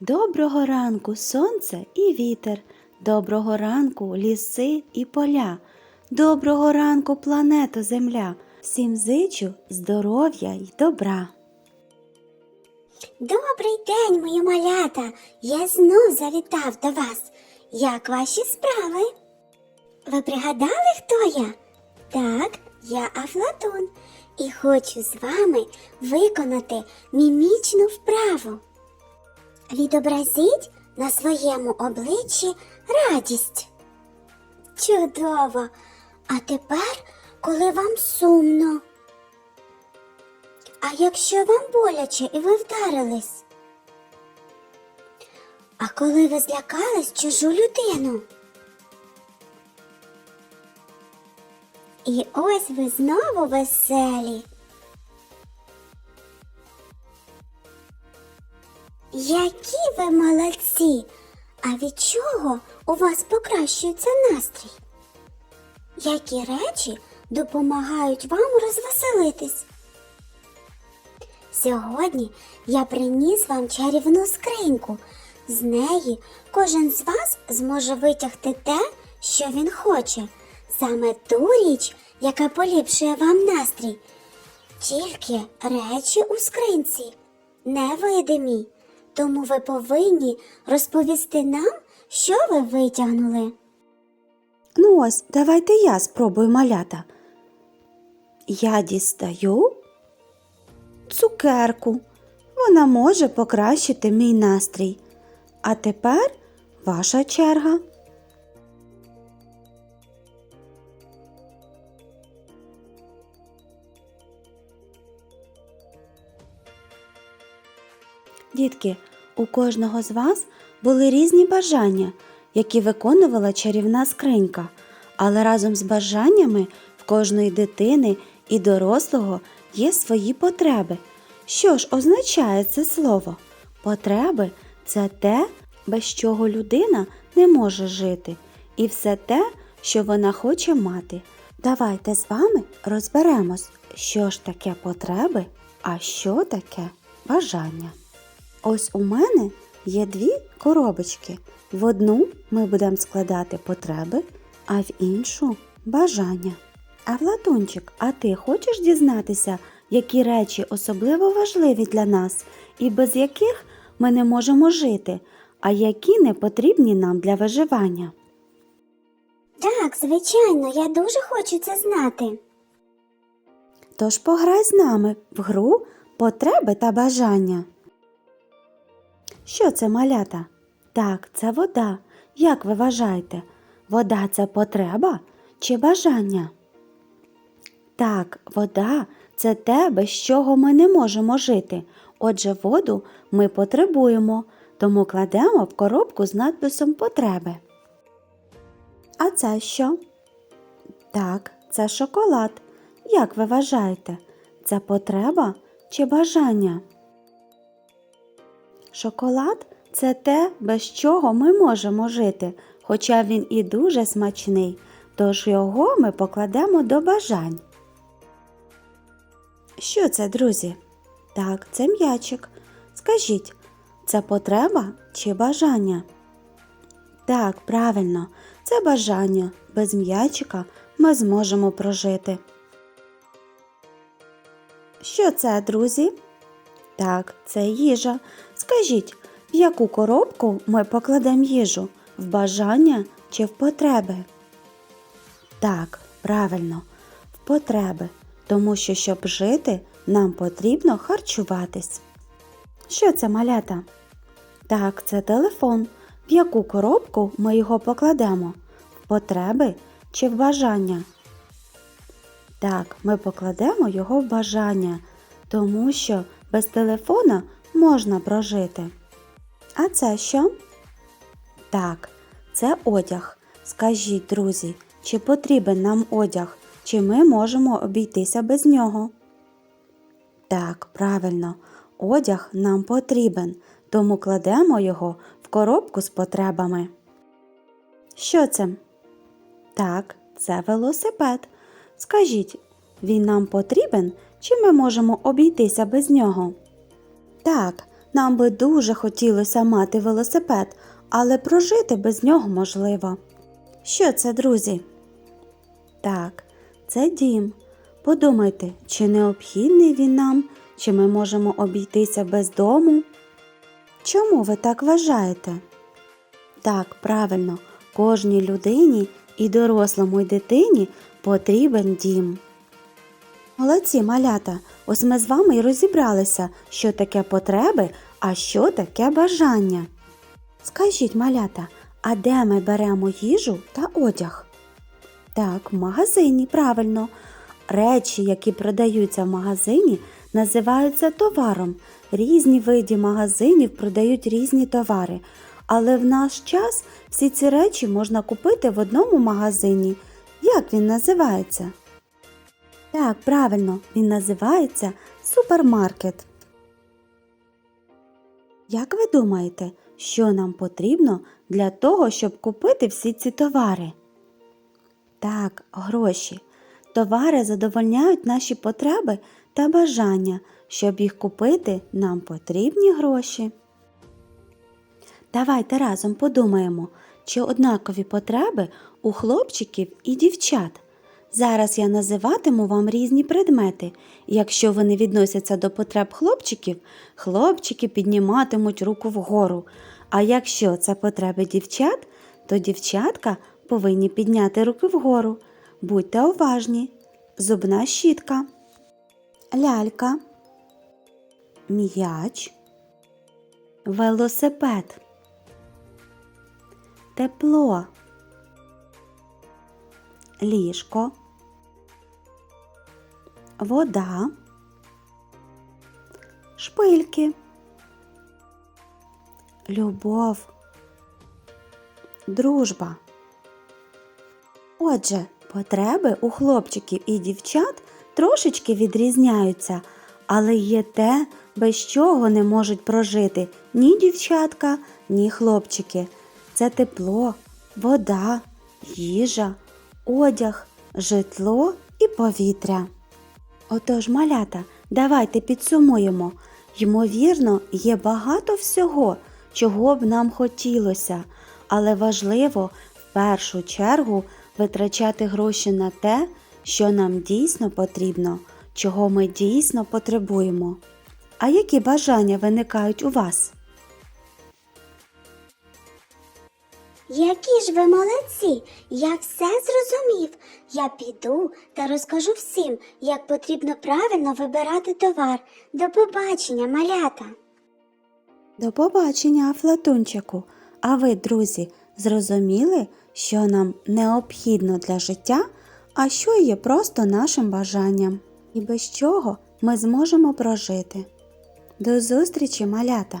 Доброго ранку сонце і вітер, доброго ранку ліси і поля, доброго ранку плането Земля. Всім зичу здоров'я й добра. Добрий день, мої малята! Я знов завітав до вас. Як ваші справи? Ви пригадали, хто я? Так, я Афлатун і хочу з вами виконати мімічну вправу. Відобразіть на своєму обличчі радість. Чудово! А тепер, коли вам сумно. А якщо вам боляче і ви вдарились? А коли ви злякались чужу людину? І ось ви знову веселі. Які ви молодці! А від чого у вас покращується настрій? Які речі допомагають вам розвеселитись? Сьогодні я приніс вам чарівну скриньку. З неї кожен з вас зможе витягти те, що він хоче, саме ту річ, яка поліпшує вам настрій. Тільки речі у скринці невидимі, тому ви повинні розповісти нам, що ви витягнули. Ну ось, давайте я спробую малята. Я дістаю цукерку. Вона може покращити мій настрій. А тепер ваша черга. Дітки, у кожного з вас були різні бажання, які виконувала чарівна скринька, але разом з бажаннями в кожної дитини і дорослого є свої потреби. Що ж означає це слово? Потреби це те, без чого людина не може жити, і все те, що вона хоче мати. Давайте з вами розберемось, що ж таке потреби, а що таке бажання. Ось у мене є дві коробочки. В одну ми будемо складати потреби, а в іншу бажання. А Влатунчик, а ти хочеш дізнатися, які речі особливо важливі для нас і без яких ми не можемо жити, а які не потрібні нам для виживання? Так, звичайно, я дуже хочу це знати. Тож пограй з нами в гру потреби та бажання. Що це малята? Так, це вода. Як ви вважаєте, вода це потреба чи бажання? Так, вода це те, без чого ми не можемо жити. Отже, воду ми потребуємо, тому кладемо в коробку з надписом потреби. А це що? Так, це шоколад. Як ви вважаєте, це потреба чи бажання? Шоколад це те, без чого ми можемо жити, хоча він і дуже смачний, тож його ми покладемо до бажань. Що це, друзі? Так, це м'ячик. Скажіть, це потреба чи бажання? Так, правильно, це бажання. Без м'ячика ми зможемо прожити. Що це, друзі? Так, це їжа. Скажіть, в яку коробку ми покладемо їжу? В бажання чи в потреби? Так, правильно, в потреби, тому що, щоб жити, нам потрібно харчуватись. Що це малята? Так, це телефон. В яку коробку ми його покладемо? В потреби чи в бажання? Так, ми покладемо його в бажання, тому що без телефона можна прожити. А це що? Так, це одяг. Скажіть, друзі, чи потрібен нам одяг, чи ми можемо обійтися без нього? Так, правильно, одяг нам потрібен, тому кладемо його в коробку з потребами. Що це? Так, це велосипед. Скажіть, він нам потрібен, чи ми можемо обійтися без нього? Так, Нам би дуже хотілося мати велосипед, але прожити без нього можливо. Що це, друзі? Так, це дім. Подумайте, чи необхідний він нам, чи ми можемо обійтися без дому? Чому ви так вважаєте? Так, правильно, кожній людині і дорослому, і дитині потрібен дім. Молодці, малята, ось ми з вами і розібралися, що таке потреби, а що таке бажання. Скажіть, малята, а де ми беремо їжу та одяг? Так, в магазині, правильно. Речі, які продаються в магазині, називаються товаром. Різні види магазинів продають різні товари. Але в наш час всі ці речі можна купити в одному магазині. Як він називається? Так, правильно, він називається супермаркет. Як ви думаєте, що нам потрібно для того, щоб купити всі ці товари? Так, гроші. Товари задовольняють наші потреби та бажання. Щоб їх купити, нам потрібні гроші. Давайте разом подумаємо, чи однакові потреби у хлопчиків і дівчат. Зараз я називатиму вам різні предмети. Якщо вони відносяться до потреб хлопчиків, хлопчики підніматимуть руку вгору. А якщо це потреби дівчат, то дівчатка повинні підняти руки вгору. Будьте уважні. Зубна щітка, лялька, м'яч, велосипед, тепло, ліжко, вода, шпильки, любов, дружба. Отже, потреби у хлопчиків і дівчат трошечки відрізняються, але є те, без чого не можуть прожити ні дівчатка, ні хлопчики. Це тепло, вода, їжа, одяг, житло і повітря. Отож, малята, давайте підсумуємо. Ймовірно, є багато всього, чого б нам хотілося, але важливо в першу чергу витрачати гроші на те, що нам дійсно потрібно, чого ми дійсно потребуємо. А які бажання виникають у вас? Які ж ви молодці! Я все зрозумів. Я піду та розкажу всім, як потрібно правильно вибирати товар. До побачення, малята! До побачення, Афлатунчику! А ви, друзі, зрозуміли, що нам необхідно для життя, а що є просто нашим бажанням, і без чого ми зможемо прожити. До зустрічі, малята!